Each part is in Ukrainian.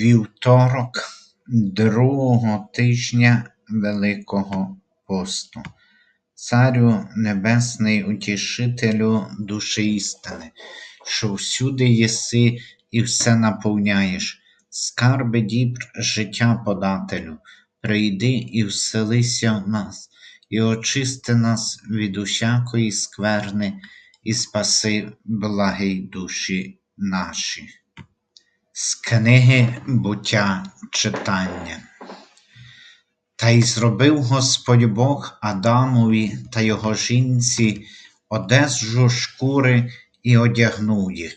Вівторок другого тижня Великого посту. Царю Небесний Утішителю душі істини, що всюди єси і все наповняєш, скарби дібр життя подателю, прийди і вселися в нас, і очисти нас від усякої скверни, і спаси благий душі наші. З книги буття читання. Та й зробив Господь Бог Адамові та його жінці одежу шкури і одягнув їх.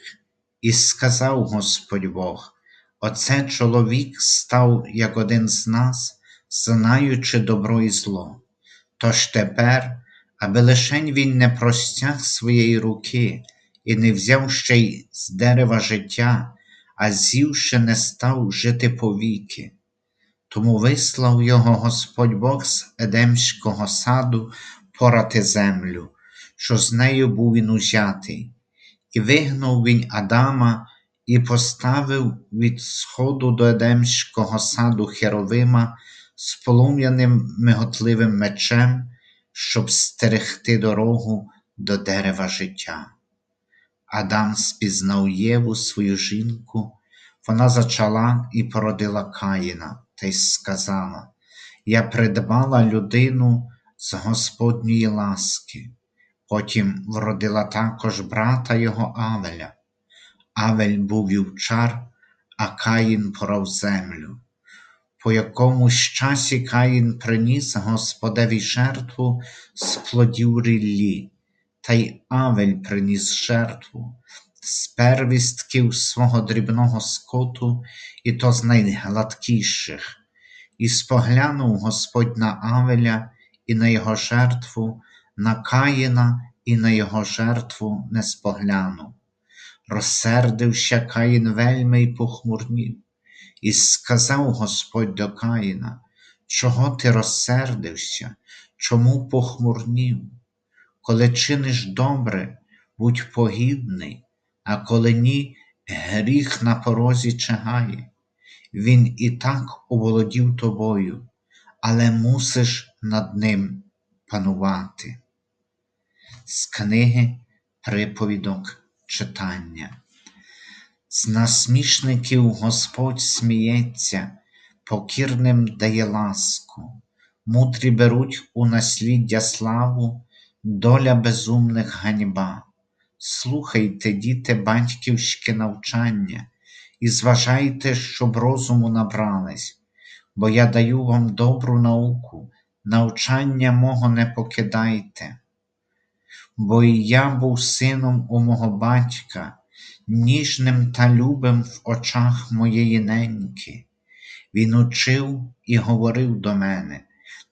І сказав Господь Бог: Оце чоловік став, як один з нас, знаючи добро і зло. Тож тепер, аби лишень він не простяг своєї руки і не взяв ще й з дерева життя а з'ївши не став жити повіки. Тому вислав його Господь Бог з Едемського саду порати землю, що з нею був він узятий, і вигнув він Адама і поставив від сходу до Едемського саду Херовима з полум'яним миготливим мечем, щоб стерегти дорогу до дерева життя. Адам спізнав Єву, свою жінку, вона зачала і породила Каїна та й сказала: Я придбала людину з Господньої ласки. Потім вродила також брата його Авеля. Авель був вівчар, а Каїн порав землю. По якомусь часі Каїн приніс Господеві жертву з плодів ріллі та й Авель приніс жертву з первістків свого дрібного скоту, і то з найгладкіших, і споглянув Господь на Авеля і на його жертву, на Каїна і на його жертву не споглянув. Розсердився Каїн вельми й похмурнів, і сказав Господь до Каїна, чого ти розсердився, чому похмурнів? Коли чиниш добре, будь погідний, а коли ні, гріх на порозі чагає. Він і так оволодів тобою, але мусиш над ним панувати. З книги приповідок читання. З насмішників Господь сміється, покірним дає ласку, мудрі беруть у насліддя славу доля безумних ганьба. Слухайте, діти, батьківське навчання, і зважайте, щоб розуму набрались, бо я даю вам добру науку, навчання мого не покидайте. Бо і я був сином у мого батька, ніжним та любим в очах моєї неньки. Він учив і говорив до мене.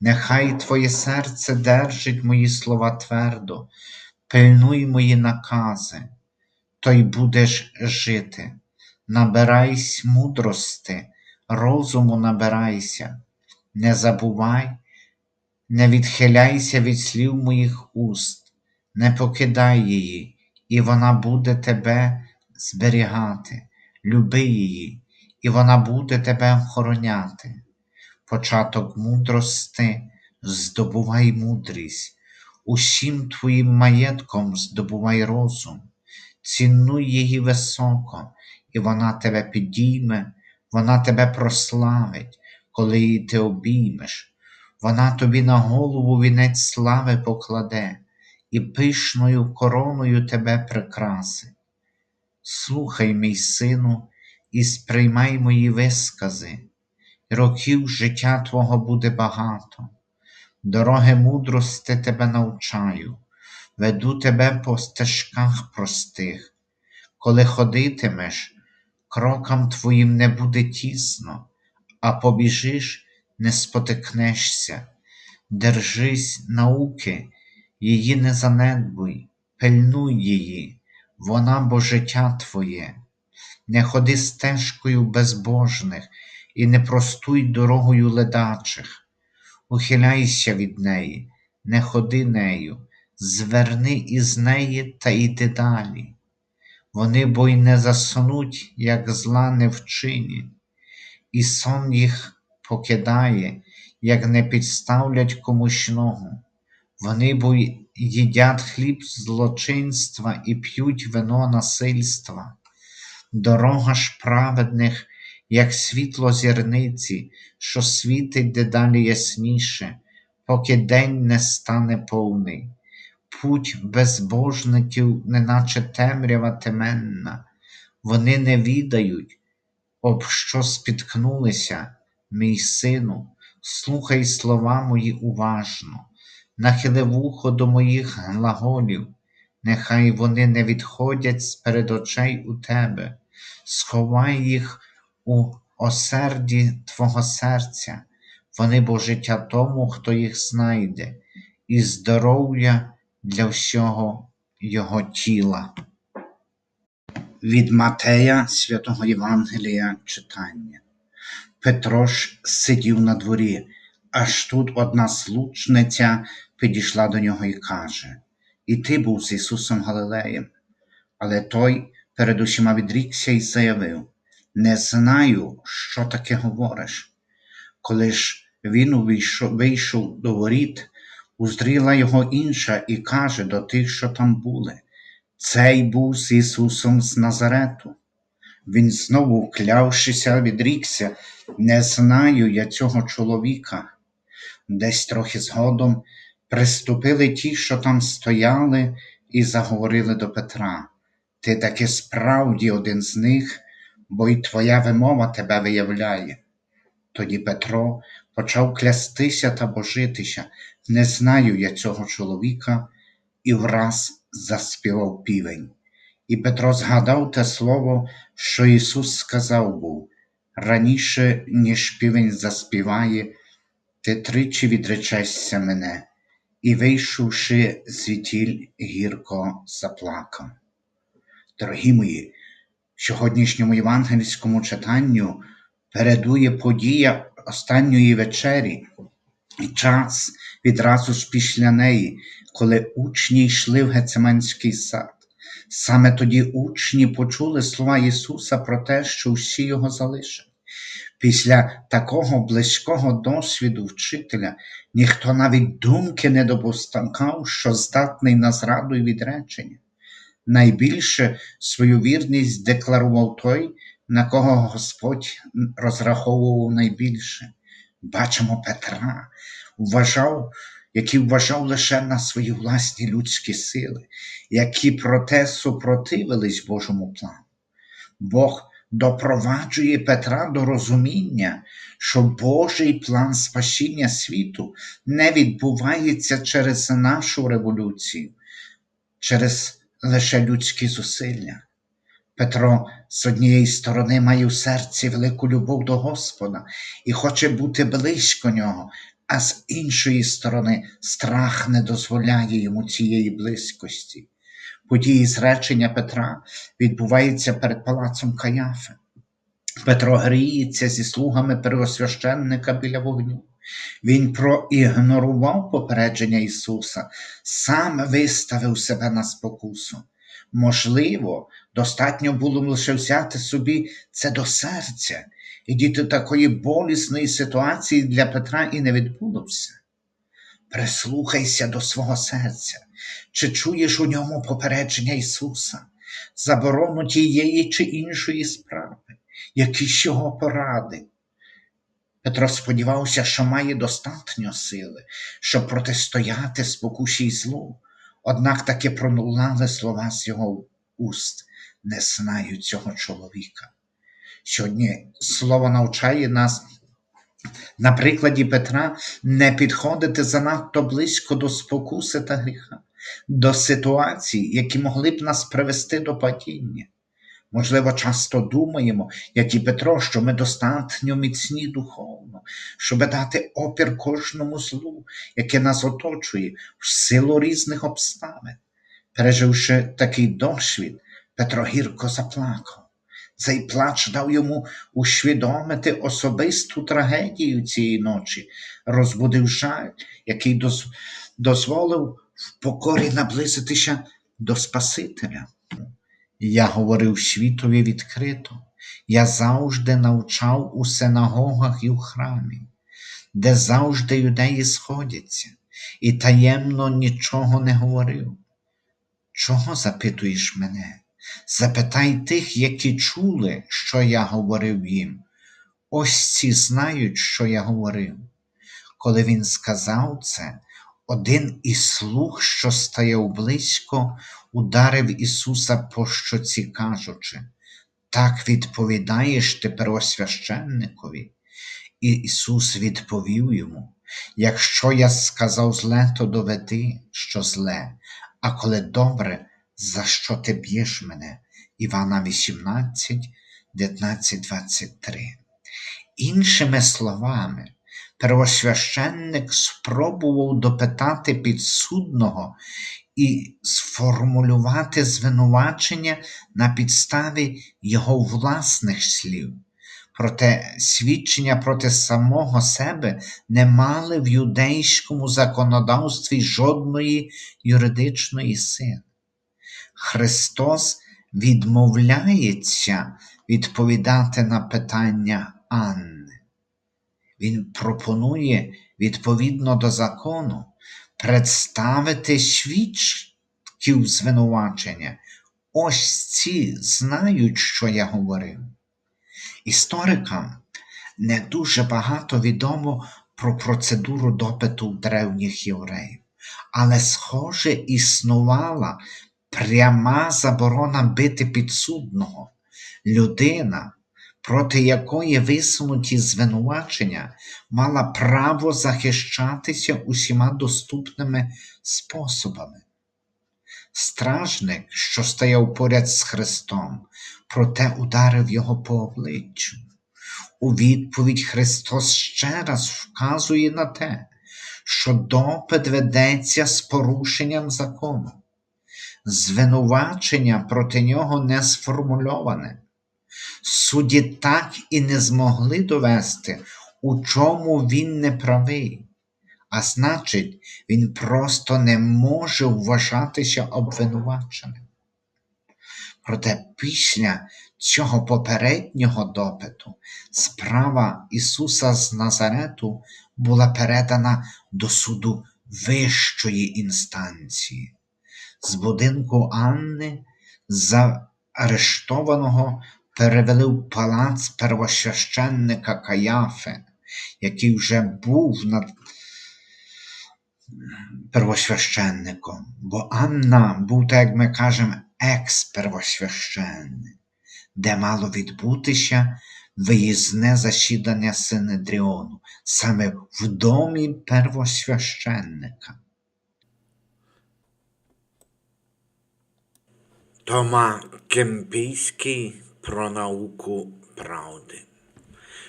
Нехай Твоє серце держить мої слова твердо, пильнуй мої накази, то й будеш жити. Набирайся мудрости, розуму набирайся, не забувай, не відхиляйся від слів моїх уст, не покидай її, і вона буде тебе зберігати, люби її, і вона буде тебе охороняти. Початок мудрости, здобувай мудрість, усім твоїм маєтком здобувай розум, цінуй її високо, і вона тебе підійме, вона тебе прославить, коли її ти обіймеш, вона тобі на голову вінець слави покладе і пишною короною тебе прикрасить. Слухай, мій сину, і сприймай мої вискази. Років життя Твого буде багато, дороги мудрости тебе навчаю, веду тебе по стежках простих, коли ходитимеш, крокам твоїм не буде тісно, а побіжиш, не спотикнешся, держись науки, її не занедбуй, пильнуй її, вона бо життя Твоє, не ходи стежкою безбожних і не простуй дорогою ледачих, ухиляйся від неї, не ходи нею, зверни із неї та йди далі. Вони бо й не засунуть, як зла не вчинять, і сон їх покидає, як не підставлять комусь ногу. Вони бо й їдять хліб злочинства і п'ють вино насильства. Дорога ж праведних, як світло зірниці, що світить дедалі ясніше, поки день не стане повний. Путь безбожників, неначе темрява теменна, вони не відають, об що спіткнулися, мій сину, слухай слова мої уважно, нахили вухо до моїх глаголів, нехай вони не відходять з перед очей у тебе, сховай їх у осерді Твого серця, вони бо життя тому, хто їх знайде, і здоров'я для всього його тіла. Від Матея святого Євангелія читання. Петро ж сидів на дворі, аж тут одна случниця підійшла до нього і каже: І ти був з Ісусом Галилеєм. Але той перед усіма відрікся і заявив: Не знаю, що таке говориш. Коли ж він увійшов, вийшов до воріт, уздріла його інша і каже до тих, що там були: Цей був з Ісусом з Назарету. Він знову, вклявшися, відрікся, не знаю я цього чоловіка. Десь трохи згодом приступили ті, що там стояли, і заговорили до Петра. Ти таки справді один з них, бо й твоя вимова тебе виявляє. Тоді Петро почав клястися та божитися, не знаю я цього чоловіка, і враз заспівав півень. І Петро згадав те слово, що Ісус сказав був раніше, ніж півень заспіває, ти тричі відречешся мене, і, вийшовши звідтіль, гірко заплакав. Дорогі мої, сьогоднішньому євангельському читанню передує подія останньої вечері, і час відразу ж після неї, коли учні йшли в Гецеманський сад. Саме тоді учні почули слова Ісуса про те, що всі його залишать. Після такого близького досвіду вчителя ніхто навіть думки не допускав, що здатний на зраду і відречення. Найбільше свою вірність декларував той, на кого Господь розраховував найбільше. Бачимо Петра, вважав, який вважав лише на свої власні людські сили, які проте супротивились Божому плану. Бог допроваджує Петра до розуміння, що Божий план спасіння світу не відбувається через нашу революцію, через лише людські зусилля. Петро з однієї сторони має в серці велику любов до Господа і хоче бути близько нього, а з іншої сторони страх не дозволяє йому цієї близькості. Події зречення Петра відбуваються перед палацом Каяфи. Петро гріється зі слугами первосвященника біля вогню. Він проігнорував попередження Ісуса, сам виставив себе на спокусу. Можливо, достатньо було лише взяти собі це до серця, і діти такої болісної ситуації для Петра і не відбулося. Прислухайся до свого серця, чи чуєш у ньому попередження Ісуса, заборону тієї чи іншої справи, якісь його поради. Петро сподівався, що має достатньо сили, щоб протистояти спокусі й злу, однак таки пронулали слова з його уст. Не знаю цього чоловіка. Сьогодні слово навчає нас на прикладі Петра не підходити занадто близько до спокуси та гріха, до ситуацій, які могли б нас привести до падіння. Можливо, часто думаємо, як і Петро, що ми достатньо міцні духовно, щоб дати опір кожному злу, яке нас оточує, в силу різних обставин. Переживши такий досвід, Петро гірко заплакав. Цей плач дав йому усвідомити особисту трагедію цієї ночі, розбудив жаль, який доз... дозволив в покорі наблизитися до Спасителя. Я говорив світові відкрито, я завжди навчав у синагогах і в храмі, де завжди юдеї сходяться, і таємно нічого не говорив. Чого запитуєш мене? Запитай тих, які чули, що я говорив їм. Ось ці знають, що я говорив. Коли він сказав це, один із слуг, що стояв близько, ударив Ісуса по щоці, кажучи, так відповідаєш ти первосвященникові. І Ісус відповів йому: Якщо я сказав зле, то доведи, що зле, а коли добре, за що ти б'єш мене? Івана 18, 19, 23. Іншими словами, первосвященник спробував допитати підсудного і сформулювати звинувачення на підставі його власних слів. Проте свідчення проти самого себе не мали в юдейському законодавстві жодної юридичної сили. Христос відмовляється відповідати на питання Анни. Він пропонує відповідно до закону представити свідків звинувачення. Ось ці знають, що я говорив. Історикам не дуже багато відомо про процедуру допиту древніх євреїв, але, схоже, існувала пряма заборона бити підсудного. Людина, проти якої висунуті звинувачення, мала право захищатися усіма доступними способами. Стражник, що стояв поряд з Христом, проте ударив його по обличчю. У відповідь Христос ще раз вказує на те, що допит ведеться з порушенням закону. Звинувачення проти нього не сформульоване. Судді так і не змогли довести, у чому він не правий, а значить, він просто не може вважатися обвинуваченим. Проте після цього попереднього допиту справа Ісуса з Назарету була передана до суду вищої інстанції. З будинку Анни заарештованого перевели в палац первосвященника Каяфи, який вже був над первосвященником, бо Анна був, так як ми кажемо, екс-первосвященник, де мало відбутися виїзне засідання Синедріону, саме в домі первосвященника. Тома Кемпійський про науку правди.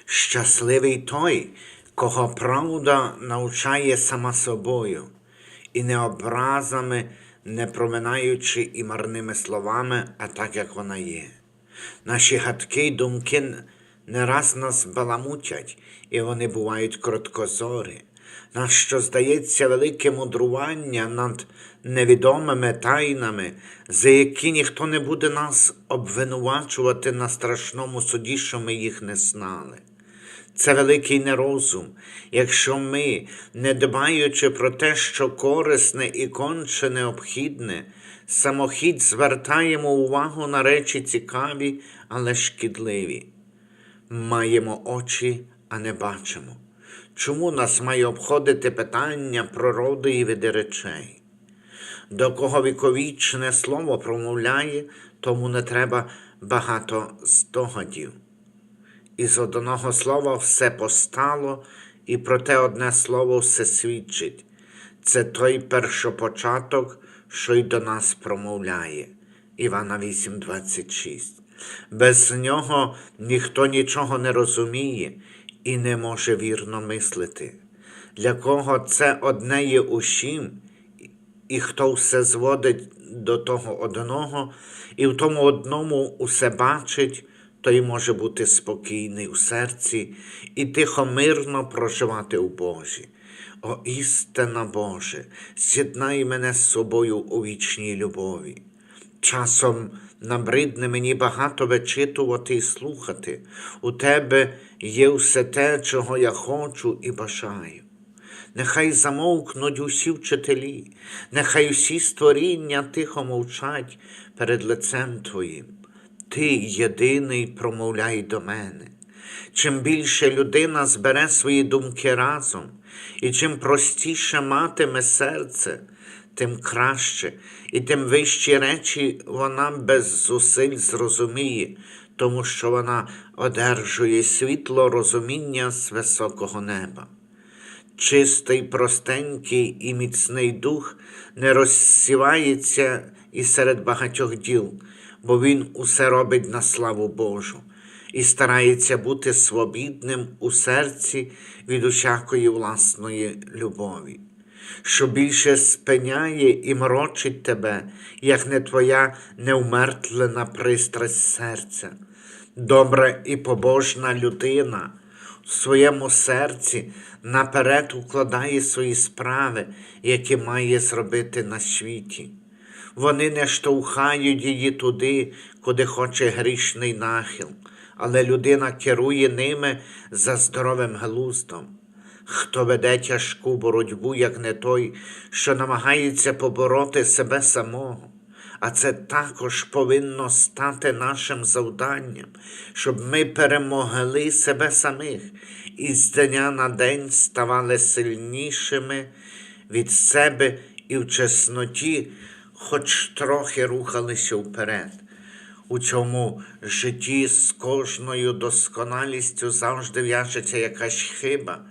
Щасливий той, кого правда навчає сама собою, і не образами, не проминаючи і марними словами, а так, як вона є. Наші гадки й думки не раз нас баламутять, і вони бувають короткозорі. На що здається велике мудрування над невідомими тайнами, за які ніхто не буде нас обвинувачувати на страшному суді, що ми їх не знали. Це великий нерозум, якщо ми, не дбаючи про те, що корисне і конче необхідне, самохід звертаємо увагу на речі цікаві, але шкідливі. Маємо очі, а не бачимо. Чому нас має обходити питання про роди і види речей? До кого віковічне слово промовляє, тому не треба багато здогадів. Із одного слова все постало, і про те одне слово все свідчить. Це той першопочаток, що й до нас промовляє. Івана 8,26. Без нього ніхто нічого не розуміє і не може вірно мислити. Для кого це одне є усім, і хто все зводить до того одного, і в тому одному усе бачить, той може бути спокійний у серці і тихо мирно проживати у Божі. О, істина Боже, з'єднай мене з собою у вічній любові. Часом Набридне мені багато вичитувати і слухати. У тебе є все те, чого я хочу і бажаю. Нехай замовкнуть усі вчителі, нехай усі створіння тихо мовчать перед лицем Твоїм. Ти єдиний промовляй до мене. Чим більше людина збере свої думки разом, і чим простіше матиме серце, тим краще, і тим вищі речі вона без зусиль зрозуміє, тому що вона одержує світло розуміння з високого неба. Чистий, простенький і міцний дух не розсівається і серед багатьох діл, бо він усе робить на славу Божу і старається бути свобідним у серці від усякої власної любові, що більше спиняє і морочить тебе, як не твоя невмертлена пристрасть серця. Добра і побожна людина в своєму серці наперед укладає свої справи, які має зробити на світі. Вони не штовхають її туди, куди хоче грішний нахил, але людина керує ними за здоровим глуздом. Хто веде тяжку боротьбу, як не той, що намагається побороти себе самого. А це також повинно стати нашим завданням, щоб ми перемогли себе самих і з дня на день ставали сильнішими від себе і в чесноті, хоч трохи рухалися вперед. У цьому житті з кожною досконалістю завжди в'яжеться якась хиба,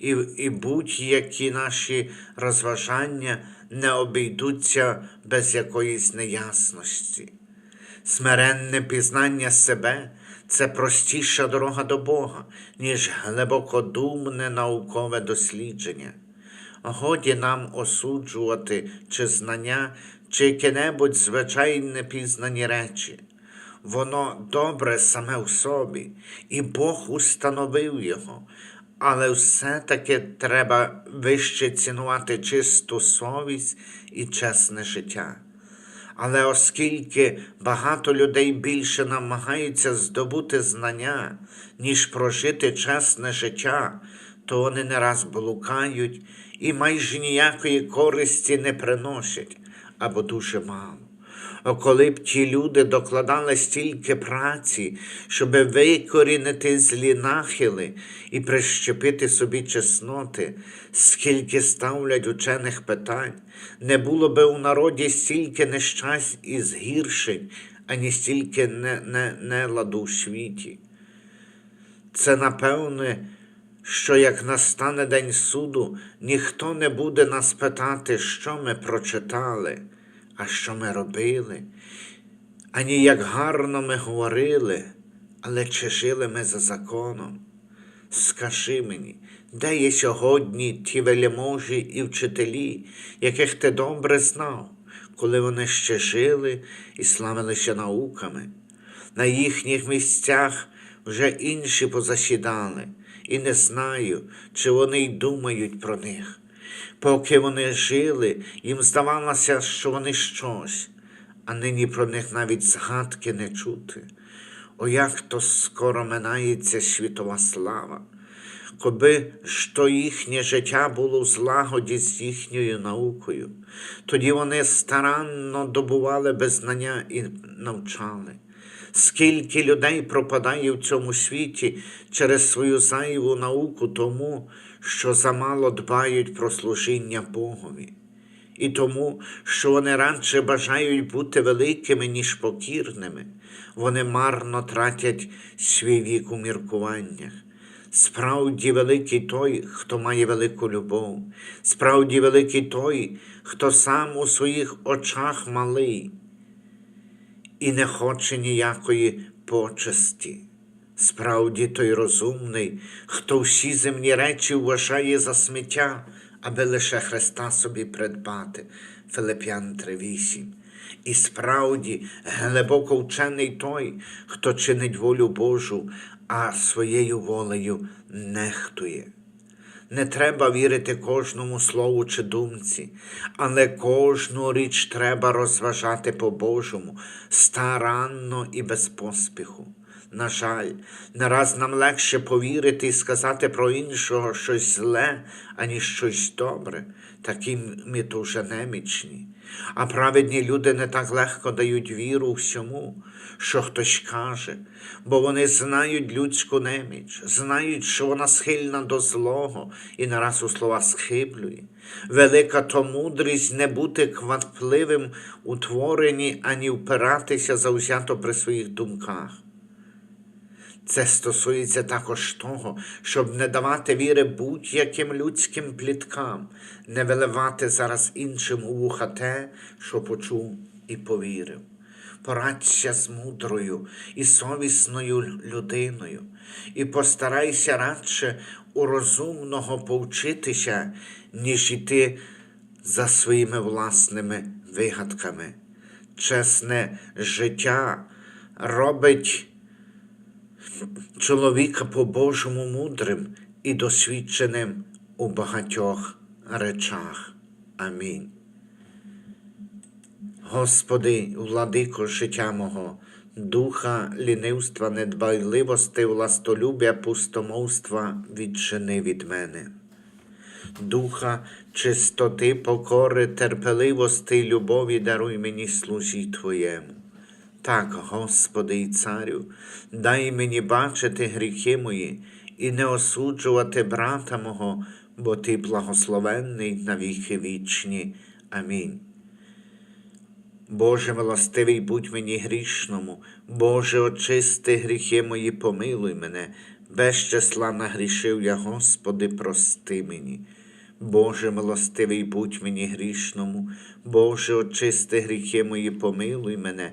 і, і будь-які наші розважання не обійдуться без якоїсь неясності. Смиренне пізнання себе це простіша дорога до Бога, ніж глибокодумне наукове дослідження. Годі нам осуджувати чи знання, чи яке-небудь звичайне пізнані речі. Воно добре саме в собі, і Бог установив його, але все-таки треба вище цінувати чисту совість і чесне життя. Але оскільки багато людей більше намагаються здобути знання, ніж прожити чесне життя, то вони не раз блукають і майже ніякої користі не приносять або дуже мало. Коли б ті люди докладали стільки праці, щоби викорінити злі нахили і прищепити собі чесноти, скільки ставлять учених питань, не було би у народі стільки нещасть і згіршень, ані стільки не, не, неладу у світі. Це напевне, що як настане день суду, ніхто не буде нас питати, що ми прочитали, а що ми робили, ані як гарно ми говорили, але чи жили ми за законом. Скажи мені, де є сьогодні ті велеможі і вчителі, яких ти добре знав, коли вони ще жили і славилися науками? На їхніх місцях вже інші позасідали, і не знаю, чи вони й думають про них. Поки вони жили, їм здавалося, що вони щось, а нині про них навіть згадки не чути. О, як то скоро минається світова слава, коби ж то їхнє життя було в злагоді з їхньою наукою, тоді вони старанно добували беззнання і навчали. Скільки людей пропадає в цьому світі через свою зайву науку тому, що замало дбають про служіння Богові, і тому, що вони радше бажають бути великими, ніж покірними, вони марно тратять свій вік у міркуваннях. Справді великий той, хто має велику любов, справді великий той, хто сам у своїх очах малий і не хоче ніякої почесті. Справді той розумний, хто всі земні речі вважає за сміття, аби лише Христа собі придбати. Филип'ян 3.8. І справді глибоко вчений той, хто чинить волю Божу, а своєю волею нехтує. Не треба вірити кожному слову чи думці, але кожну річ треба розважати по-божому, старанно і без поспіху. На жаль, не раз нам легше повірити і сказати про іншого щось зле, аніж щось добре. Такі ми то вже немічні. А праведні люди не так легко дають віру всьому, що хтось каже, бо вони знають людську неміч, знають, що вона схильна до злого і нараз у слова схиблює. Велика то мудрість не бути квапливим у творенні, ані впиратися завзято при своїх думках. Це стосується також того, щоб не давати віри будь-яким людським пліткам, не виливати зараз іншим у вуха те, що почув і повірив. Порадься з мудрою і совісною людиною, і постарайся радше у розумного повчитися, ніж іти за своїми власними вигадками. Чесне життя робить чоловіка по-божому мудрим і досвідченим у багатьох речах. Амінь. Господи, владико життя мого, духа лінивства, недбайливости, властолюбя, пустомовства відчини від мене. Духа чистоти, покори, терпеливости любові даруй мені служі Твоєму. Так, Господи і Царю, дай мені бачити гріхи мої і не осуджувати брата мого, бо Ти благословенний на віки вічні. Амінь. Боже милостивий, будь мені грішному, Боже, очисти гріхи мої, помилуй мене, без числа нагрішив я, Господи, прости мені. Боже милостивий, будь мені грішному, Боже, очисти гріхи мої, помилуй мене,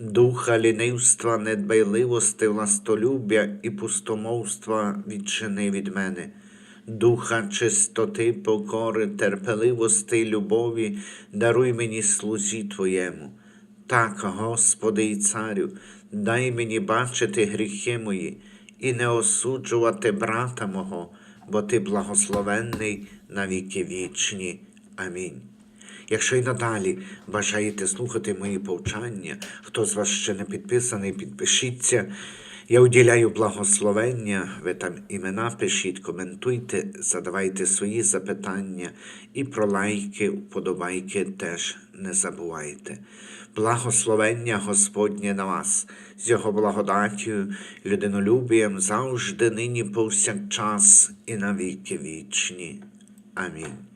духа лінивства, недбайливости, властолюбя і пустомовства відчини від мене, духа чистоти, покори, терпеливости й любові, даруй мені слузі Твоєму. Так, Господи і Царю, дай мені бачити гріхи мої і не осуджувати брата мого, бо Ти благословенний на віки вічні. Амінь. Якщо й надалі бажаєте слухати мої повчання, хто з вас ще не підписаний, підпишіться. Я уділяю благословення, ви там імена пишіть, коментуйте, задавайте свої запитання і про лайки, вподобайки теж не забувайте. Благословення Господнє на вас, з Його благодаттю, людинолюбієм завжди, нині повсякчас і на віки вічні. Амінь.